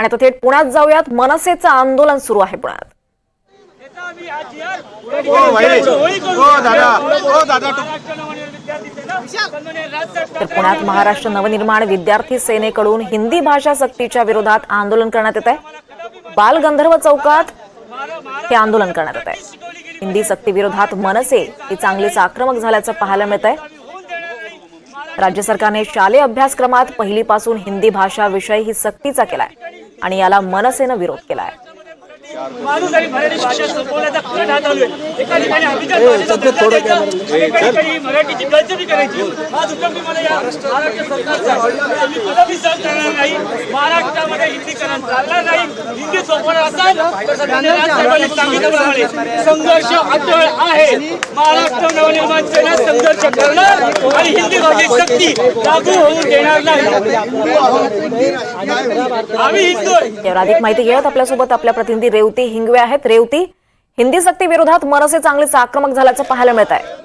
आणि आता थेट पुण्यात जाऊयात. मनसेचं आंदोलन सुरू आहे पुण्यात. हो हो दादा. हो दादा. तर पुण्यात महाराष्ट्र नवनिर्माण विद्यार्थी सेनेकडून हिंदी भाषा सक्तीच्या विरोधात आंदोलन करण्यात येत आहे. बालगंधर्व चौकात हे आंदोलन करण्यात येत आहे. हिंदी सक्ती विरोधात मनसे ही चांगलीच आक्रमक झाल्याचं पाहायला मिळत आहे. राज्य सरकारने शालेय अभ्यासक्रमात पहिलीपासून हिंदी भाषा विषय ही सक्तीचा केलाय. आणि याला मनसेनं विरोध केला आहे माणूस आणि मराठी भाषा संपवण्याचा कट हात चालू आहे. एका ठिकाणी अभिजात भाषेचा दर्जा द्यायचा, आणि एका ठिकाणी मराठीची गळचेपी करायची. आज उत्तम तुम्हाला या महाराष्ट्र सरकारचा. आहे. आम्ही कदापि सहन करणार नाही. महाराष्ट्रामध्ये हिंदीकरण चालणार नाही. हिंदी सोपवणार असाल तर सध्या राजसाहेबांनी सांगितल्याप्रमाणे संघर्ष अटळ आहे. महाराष्ट्र नवनिर्माण सेना संघर्ष करणार आणि हिंदी भाषेची सक्ती लागू होऊ देणार नाही. आम्ही हिंदू अधिक माहिती घेत आपल्यासोबत आपल्या प्रतिनिधी रेवती हिंगवे आहेत. रेवती हिंदी सक्ती विरोधात मनसे चांगलेच आक्रमक झाल्याचं पाहायला मिळत आहे.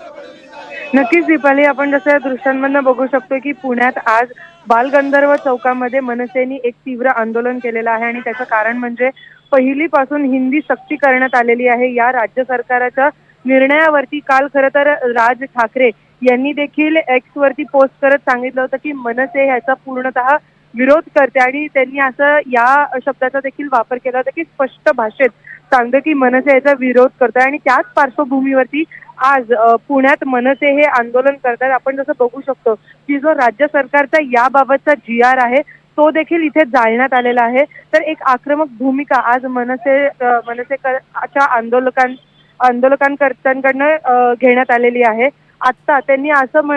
नक्कीच दीपाली आपण जसं या दृश्यांमधनं बघू शकतो की पुण्यात आज बालगंधर्व चौकामध्ये मनसेनी एक तीव्र आंदोलन केलेलं आहे आणि त्याचं कारण म्हणजे पहिलीपासून हिंदी सक्ती करण्यात आलेली आहे. या राज्य सरकारच्या निर्णयावरती काल खरं तर राज ठाकरे यांनी देखील एक्स वरती पोस्ट करत सांगितलं होतं की मनसे ह्याचा पूर्णतः विरोध करते आणि त्यांनी असं या शब्दाचा देखील वापर केला होता की स्पष्ट भाषेत सांगतं की मनसे याचा विरोध करतोय. आणि त्याच पार्श्वभूमीवरती आज पुण्यात मनसे हे आंदोलन करतात. आपण जसं बघू शकतो की जो राज्य सरकारचा याबाबतचा जी आर आहे तो देखील इथे जाळण्यात आलेला आहे. तर एक आक्रमक भूमिका आज मनसे मनसेच्या आंदोलकां आंदोलकांकर्त्यांकडनं घेण्यात आलेली आहे. आत्ता त्यांनी असं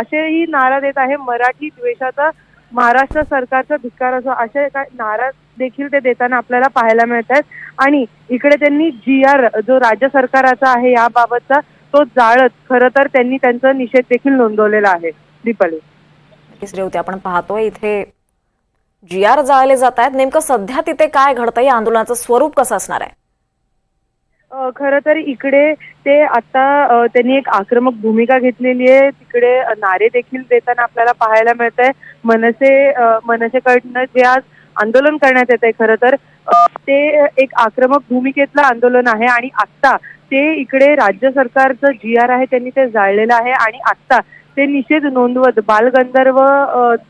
असेही नारा देत आहे मराठी द्वेषाचा महाराष्ट्र सरकारचा धिक्कार असो असे काय नारा देखील ते देताना आपल्याला पाहायला मिळत आहेत आणि इकडे त्यांनी जी आर जो राज्य सरकाराचा आहे याबाबतचा तो जाळत खरं तर त्यांनी त्यांचा निषेध देखील नोंदवलेला आहे. दीपाली. होते आपण पाहतोय इथे जी आर जाळले जात आहेत नेमकं सध्या तिथे काय घडतंय? या आंदोलनाचं स्वरूप कसं असणार आहे? खरं तर इकडे ते आता त्यांनी एक आक्रमक भूमिका घेतलेली आहे. तिकडे नारे देखील देताना आपल्याला पाहायला मिळत आहे मनसे मनसेकडनं जे आज आंदोलन करण्यात येत आहे खरं तर ते एक आक्रमक भूमिकेतलं आंदोलन आहे आणि आत्ता ते इकडे राज्य सरकारचं जी आर आहे त्यांनी ते जाळलेलं आहे आणि आत्ता ते निषेध नोंदवत बालगंधर्व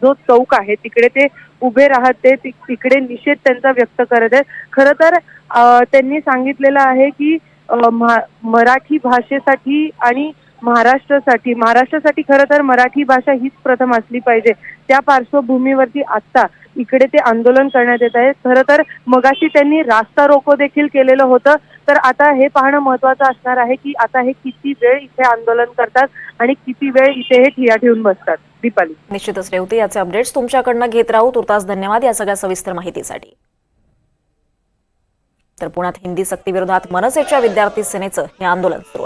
जो चौक आहे तिकडे ते उभे राहत ते तिकडे निषेध त्यांचा व्यक्त करत आहेत. खरं तर त्यांनी सांगितलेलं आहे की मराठी भाषेसाठी आणि महाराष्ट्रासाठी महाराष्ट्रासाठी खरं तर मराठी भाषा हीच प्रथम असली पाहिजे. त्या पार्श्वभूमीवरती आत्ता इकडे ते आंदोलन करण्यात येत आहे. खरं तर मगाशी त्यांनी रास्ता रोको देखील केलेलं होतं. तर आता हे पाहणं महत्वाचं असणार आहे की आता हे किती वेळ इथे आंदोलन करतात आणि किती वेळ इथे हे ठिया ठेवून बसतात. दीपाली. निश्चितच रेवती याचे अपडेट्स तुमच्याकडनं घेत राहू. तुर्तास धन्यवाद या सगळ्या सविस्तर माहितीसाठी. तर पुण्यात हिंदी सक्ती विरोधात मनसेच्या विद्यार्थी सेनेचं हे आंदोलन सुरू.